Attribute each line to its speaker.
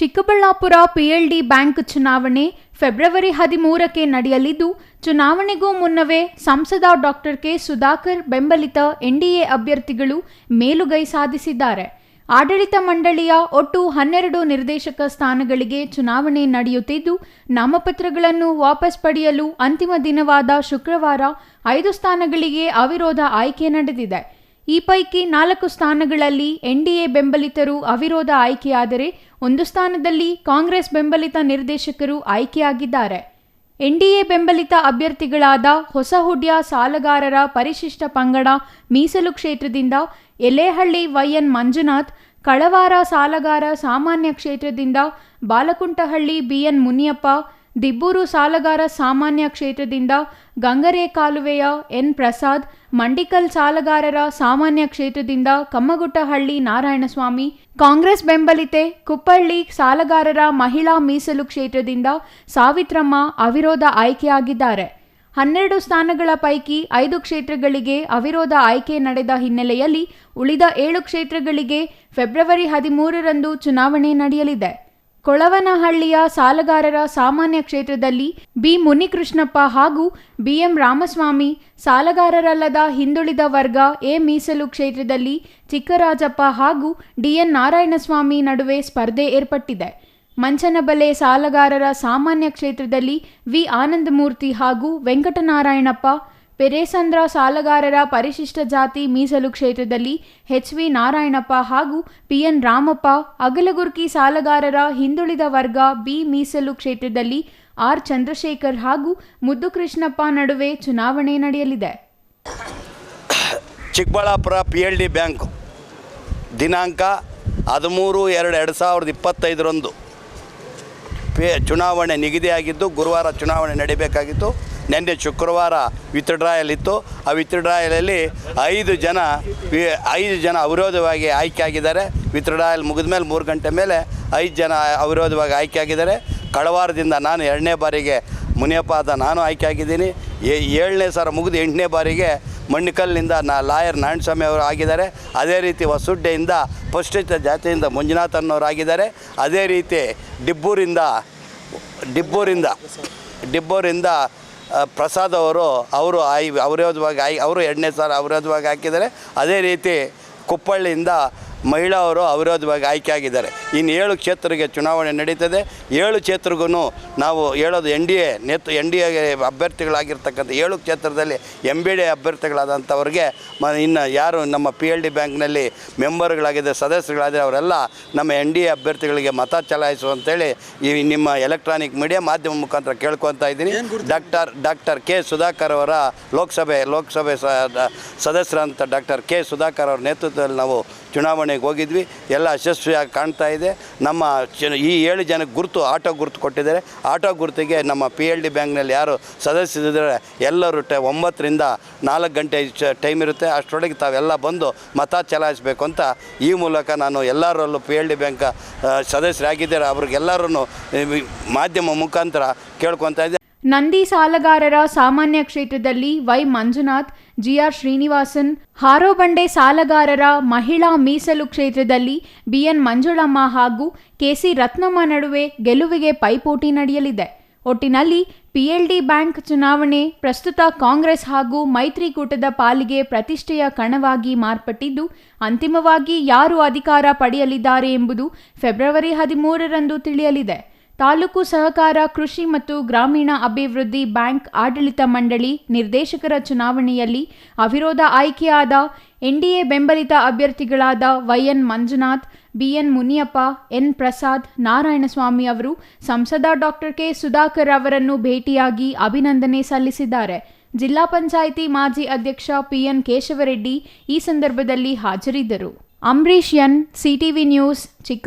Speaker 1: Chikkaballapur PLD bank ಚುನಾವಣೆ February ಹದಿಮೂರಕ್ಕೆ ನಡೆಯಲಿದ್ದು, ಚುನಾವಣೆಗೂ ಮುನ್ನವೇ ಸಂಸದ ಡಾಕ್ಟರ್ ಕೆ ಸುಧಾಕರ್ ಬೆಂಬಲಿತ ಎನ್ಡಿಎ ಅಭ್ಯರ್ಥಿಗಳು ಮೇಲುಗೈ ಸಾಧಿಸಿದ್ದಾರೆ. ಆಡಳಿತ ಮಂಡಳಿಯ ಒಟ್ಟು ಹನ್ನೆರಡು ನಿರ್ದೇಶಕ ಸ್ಥಾನಗಳಿಗೆ ಚುನಾವಣೆ ನಡೆಯುತ್ತಿದ್ದು, ನಾಮಪತ್ರಗಳನ್ನು ವಾಪಸ್ ಪಡೆಯಲು ಅಂತಿಮ ದಿನವಾದ ಶುಕ್ರವಾರ ಐದು ಸ್ಥಾನಗಳಿಗೆ ಅವಿರೋಧ ಆಯ್ಕೆ ನಡೆದಿದೆ. ಈ ಪೈಕಿ ನಾಲ್ಕು ಸ್ಥಾನಗಳಲ್ಲಿ ಎನ್ಡಿಎ ಬೆಂಬಲಿತರು ಅವಿರೋಧ ಆಯ್ಕೆಯಾದರೆ ಒಂದು ಸ್ಥಾನದಲ್ಲಿ ಕಾಂಗ್ರೆಸ್ ಬೆಂಬಲಿತ ನಿರ್ದೇಶಕರು ಆಯ್ಕೆಯಾಗಿದ್ದಾರೆ. ಎನ್ಡಿಎ ಬೆಂಬಲಿತ ಅಭ್ಯರ್ಥಿಗಳಾದ ಹೊಸಹುಡ್ಯ ಸಾಲಗಾರರ ಪರಿಶಿಷ್ಟ ಪಂಗಡ ಮೀಸಲು ಕ್ಷೇತ್ರದಿಂದ ಎಲೆಹಳ್ಳಿ ವೈಎನ್ ಮಂಜುನಾಥ್, ಕಳವಾರ ಸಾಲಗಾರ ಸಾಮಾನ್ಯ ಕ್ಷೇತ್ರದಿಂದ ಬಾಲಕುಂಟಹಳ್ಳಿ ಬಿಎನ್ ಮುನಿಯಪ್ಪ ದಿಬ್ಬೂರು ಸಾಲಗಾರ ಸಾಮಾನ್ಯ ಕ್ಷೇತ್ರದಿಂದ ಗಂಗರೆ ಕಾಲುವೆಯ ಎನ್ ಪ್ರಸಾದ್, ಮಂಡಿಕಲ್ ಸಾಲಗಾರರ ಸಾಮಾನ್ಯ ಕ್ಷೇತ್ರದಿಂದ ಕಮ್ಮಗುಟ್ಟಹಳ್ಳಿ ನಾರಾಯಣಸ್ವಾಮಿ, ಕಾಂಗ್ರೆಸ್ ಬೆಂಬಲಿತೆ ಕುಪ್ಪಳ್ಳಿ ಸಾಲಗಾರರ ಮಹಿಳಾ ಮೀಸಲು ಕ್ಷೇತ್ರದಿಂದ ಸಾವಿತ್ರಮ್ಮ ಅವಿರೋಧ ಆಯ್ಕೆಯಾಗಿದ್ದಾರೆ. ಹನ್ನೆರಡು ಸ್ಥಾನಗಳ ಪೈಕಿ ಐದು ಕ್ಷೇತ್ರಗಳಿಗೆ ಅವಿರೋಧ ಆಯ್ಕೆ ನಡೆದ ಹಿನ್ನೆಲೆಯಲ್ಲಿ ಉಳಿದ ಏಳು ಕ್ಷೇತ್ರಗಳಿಗೆ ಫೆಬ್ರವರಿ ಹದಿಮೂರರಂದು ಚುನಾವಣೆ ನಡೆಯಲಿದೆ. ಕೊಳವನಹಳ್ಳಿಯ ಸಾಲಗಾರರ ಸಾಮಾನ್ಯ ಕ್ಷೇತ್ರದಲ್ಲಿ ಬಿ. ಮುನಿಕೃಷ್ಣಪ್ಪ ಹಾಗೂ ಬಿಎಂ ರಾಮಸ್ವಾಮಿ ಸಾಲಗಾರರಲ್ಲದ ಹಿಂದುಳಿದ ವರ್ಗ ಎ. ಮೀಸಲು ಕ್ಷೇತ್ರದಲ್ಲಿ ಚಿಕ್ಕರಾಜಪ್ಪ ಹಾಗೂ ಡಿಎನ್ ನಾರಾಯಣಸ್ವಾಮಿ ನಡುವೆ ಸ್ಪರ್ಧೆ ಏರ್ಪಟ್ಟಿದೆ. ಮಂಚನಬಲೆ ಸಾಲಗಾರರ ಸಾಮಾನ್ಯ ಕ್ಷೇತ್ರದಲ್ಲಿ ವಿ. ಆನಂದಮೂರ್ತಿ ಹಾಗೂ ವೆಂಕಟನಾರಾಯಣಪ್ಪ ಪೆರೇಸಂದ್ರ ಸಾಲಗಾರರ ಪರಿಶಿಷ್ಟ ಜಾತಿ ಮೀಸಲು ಕ್ಷೇತ್ರದಲ್ಲಿ ಎಚ್ ವಿ ನಾರಾಯಣಪ್ಪ ಹಾಗೂ ಪಿಎನ್ ರಾಮಪ್ಪ, ಅಗಲಗುರ್ಕಿ ಸಾಲಗಾರರ ಹಿಂದುಳಿದ ವರ್ಗ ಬಿ ಮೀಸಲು ಕ್ಷೇತ್ರದಲ್ಲಿ ಆರ್ ಚಂದ್ರಶೇಖರ್ ಹಾಗೂ ಮುದ್ದುಕೃಷ್ಣಪ್ಪ ನಡುವೆ ಚುನಾವಣೆ ನಡೆಯಲಿದೆ.
Speaker 2: Chikkaballapura P L D bank ದಿನಾಂಕ ಹದಿಮೂರು ಎರಡು ಎರಡು ಸಾವಿರದ ಇಪ್ಪತ್ತೈದರಂದು ಪೇ ಚುನಾವಣೆ ನಿಗದಿಯಾಗಿದ್ದು ಗುರುವಾರ ಚುನಾವಣೆ ನಡೀಬೇಕಾಗಿತ್ತು. ನಿನ್ನೆ ಶುಕ್ರವಾರ ವಿತ್ಡ್ರಾಯಲಿತ್ತು ಆ ವಿತ್ಡ್ರಾಯಲಲ್ಲಿ ಐದು ಜನ ಐದು ಜನ ಅವಿರೋಧವಾಗಿ ಆಯ್ಕೆ ಆಗಿದ್ದಾರೆ. ವಿತ್ಡ್ರಾಯಲ್ ಮುಗಿದ ಮೇಲೆ ಮೂರು ಗಂಟೆ ಮೇಲೆ ಐದು ಜನ ಅವಿರೋಧವಾಗಿ ಆಯ್ಕೆ ಆಗಿದ್ದಾರೆ. ಕಳವಾರದಿಂದ ನಾನು ಎರಡನೇ ಬಾರಿಗೆ ಮುನಿಯಪ್ಪ ಆದ ನಾನು ಆಯ್ಕೆ ಆಗಿದ್ದೀನಿ. ಏಳನೇ ಸಾರ ಮುಗಿದು ಎಂಟನೇ ಬಾರಿಗೆ ಮಣ್ಣಿಕಲ್ಲಿನಿಂದ ನಾ ಲಾಯರ್ ನಾರಾಯಣಸ್ವಾಮಿ ಅವರು ಆಗಿದ್ದಾರೆ. ಅದೇ ರೀತಿ ಹೊಸುಡ್ಡೆಯಿಂದ ಪರಿಶಿಷ್ಟ ಜಾತಿಯಿಂದ ಮಂಜುನಾಥ್ ಅನ್ನೋರು ಆಗಿದ್ದಾರೆ. ಅದೇ ರೀತಿ ಡಿಬ್ಬೂರಿಂದ ಡಿಬ್ಬೂರಿಂದ ಡಿಬ್ಬೂರಿಂದ ಪ್ರಸಾದ್ ಅವರು ಅವರು ಆಯ್ ಅವಿರೋಧವಾಗಿ ಅವರು ಎರಡನೇ ಸಾಲ ಅವಿರೋಧವಾಗಿ ಹಾಕಿದ್ದಾರೆ. ಅದೇ ರೀತಿ ಕುಪ್ಪಳ್ಳಿಯಿಂದ ಮಹಿಳಾ ಅವರು ಅವಿರೋಧವಾಗಿ ಆಯ್ಕೆಯಾಗಿದ್ದಾರೆ. ಇನ್ನು ಏಳು ಕ್ಷೇತ್ರಕ್ಕೆ ಚುನಾವಣೆ ನಡೀತದೆ. ಏಳು ಕ್ಷೇತ್ರಗೂ ನಾವು ಹೇಳೋದು ಎನ್ ಡಿ ಎ ನೇತೃ ಎನ್ ಡಿ ಎ ಅಭ್ಯರ್ಥಿಗಳಾಗಿರ್ತಕ್ಕಂಥ ಏಳು ಕ್ಷೇತ್ರದಲ್ಲಿ ಎಂ ಬಿ ಡಿ ಅಭ್ಯರ್ಥಿಗಳಾದಂಥವ್ರಿಗೆ ಮ ಇನ್ನು ಯಾರು ನಮ್ಮ ಪಿ ಎಲ್ ಡಿ ಬ್ಯಾಂಕ್ನಲ್ಲಿ ಮೆಂಬರ್ಗಳಾಗಿದ್ದ ಸದಸ್ಯಗಳಾದರೆ ಅವರೆಲ್ಲ ನಮ್ಮ ಎನ್ ಡಿ ಎ ಅಭ್ಯರ್ಥಿಗಳಿಗೆ ಮತ ಚಲಾಯಿಸು ಅಂತೇಳಿ ಈ ನಿಮ್ಮ ಎಲೆಕ್ಟ್ರಾನಿಕ್ ಮೀಡಿಯಾ ಮಾಧ್ಯಮ ಮುಖಾಂತರ ಕೇಳ್ಕೊತಾ ಇದ್ದೀನಿ. ಡಾಕ್ಟರ್ ಡಾಕ್ಟರ್ ಕೆ ಸುಧಾಕರ್ ಅವರ ಲೋಕಸಭೆ ಲೋಕಸಭೆ ಸದಸ್ಯರಂಥ ಸದಸ್ಯರಂತ ಡಾಕ್ಟರ್ ಕೆ ಸುಧಾಕರ್ ಅವರ ನೇತೃತ್ವದಲ್ಲಿ ನಾವು ಚುನಾವಣೆಗೆ ಹೋಗಿದ್ವಿ. ಎಲ್ಲ ಯಶಸ್ವಿಯಾಗಿ ಕಾಣ್ತಾ ಇದೆ. ನಮ್ಮ ಈ ಏಳು ಜನಕ್ಕೆ ಗುರುತು ಆಟೋ ಗುರುತು ಕೊಟ್ಟಿದ್ದಾರೆ. ಆಟೋ ಗುರುತಿಗೆ ನಮ್ಮ ಪಿ ಎಲ್ ಡಿ ಬ್ಯಾಂಕ್ನಲ್ಲಿ ಯಾರು ಸದಸ್ಯರಿದ್ದಾರೆ ಎಲ್ಲರೂ ಟ ಒಂಬತ್ತರಿಂದ ನಾಲ್ಕು ಗಂಟೆ ಟೈಮ್ ಇರುತ್ತೆ. ಅಷ್ಟರೊಳಗೆ ತಾವೆಲ್ಲ ಬಂದು ಮತ ಚಲಾಯಿಸಬೇಕು ಅಂತ ಈ ಮೂಲಕ ನಾನು ಎಲ್ಲರಲ್ಲೂ ಪಿ ಎಲ್ ಡಿ ಬ್ಯಾಂಕ್ ಸದಸ್ಯರಾಗಿದ್ದಾರೆ. ಅವ್ರಿಗೆಲ್ಲರೂ ಮಾಧ್ಯಮ ಮುಖಾಂತರ ಕೇಳ್ಕೊತಾ ಇದ್ದೆ.
Speaker 1: ನಂದಿ ಸಾಲಗಾರರ ಸಾಮಾನ್ಯ ಕ್ಷೇತ್ರದಲ್ಲಿ ವೈ ಮಂಜುನಾಥ್, ಜಿಆರ್ ಶ್ರೀನಿವಾಸನ್, ಹಾರೋಬಂಡೆ ಸಾಲಗಾರರ ಮಹಿಳಾ ಮೀಸಲು ಕ್ಷೇತ್ರದಲ್ಲಿ ಬಿಎನ್ ಮಂಜುಳಮ್ಮ ಹಾಗೂ ಕೆಸಿ ರತ್ನಮ್ಮ ನಡುವೆ ಗೆಲುವಿಗೆ ಪೈಪೋಟಿ ನಡೆಯಲಿದೆ. ಒಟ್ಟಿನಲ್ಲಿ ಪಿಎಲ್ಡಿ ಬ್ಯಾಂಕ್ ಚುನಾವಣೆ ಪ್ರಸ್ತುತ ಕಾಂಗ್ರೆಸ್ ಹಾಗೂ ಮೈತ್ರಿಕೂಟದ ಪಾಲಿಗೆ ಪ್ರತಿಷ್ಠೆಯ ಕಣವಾಗಿ ಮಾರ್ಪಟ್ಟಿದ್ದು, ಅಂತಿಮವಾಗಿ ಯಾರು ಅಧಿಕಾರ ಪಡೆಯಲಿದ್ದಾರೆ ಎಂಬುದು ಫೆಬ್ರವರಿ ಹದಿಮೂರರಂದು ತಿಳಿಯಲಿದೆ. ತಾಲೂಕು ಸಹಕಾರ, ಕೃಷಿ ಮತ್ತು ಗ್ರಾಮೀಣ ಅಭಿವೃದ್ಧಿ ಬ್ಯಾಂಕ್ ಆಡಳಿತ ಮಂಡಳಿ ನಿರ್ದೇಶಕರ ಚುನಾವಣೆಯಲ್ಲಿ ಅವಿರೋಧ ಆಯ್ಕೆಯಾದ ಎನ್ಡಿಎ ಬೆಂಬಲಿತ ಅಭ್ಯರ್ಥಿಗಳಾದ YN Manjunath, BN Muniyappa, N. Prasad, Narayanaswamy ಅವರು ಸಂಸದ ಡಾಕ್ಟರ್ ಕೆ. ಸುಧಾಕರ್ ಅವರನ್ನು ಭೇಟಿಯಾಗಿ ಅಭಿನಂದನೆ ಸಲ್ಲಿಸಿದ್ದಾರೆ. ಜಿಲ್ಲಾ ಪಂಚಾಯಿತಿ ಮಾಜಿ ಅಧ್ಯಕ್ಷ ಪಿಎನ್ ಕೇಶವರೆಡ್ಡಿ ಈ ಸಂದರ್ಭದಲ್ಲಿ ಹಾಜರಿದ್ದರು. ಅಂಬರೀಷ್ ಎನ್, ಸಿಟಿವಿ ನ್ಯೂಸ್, ಚಿಕ್ಕ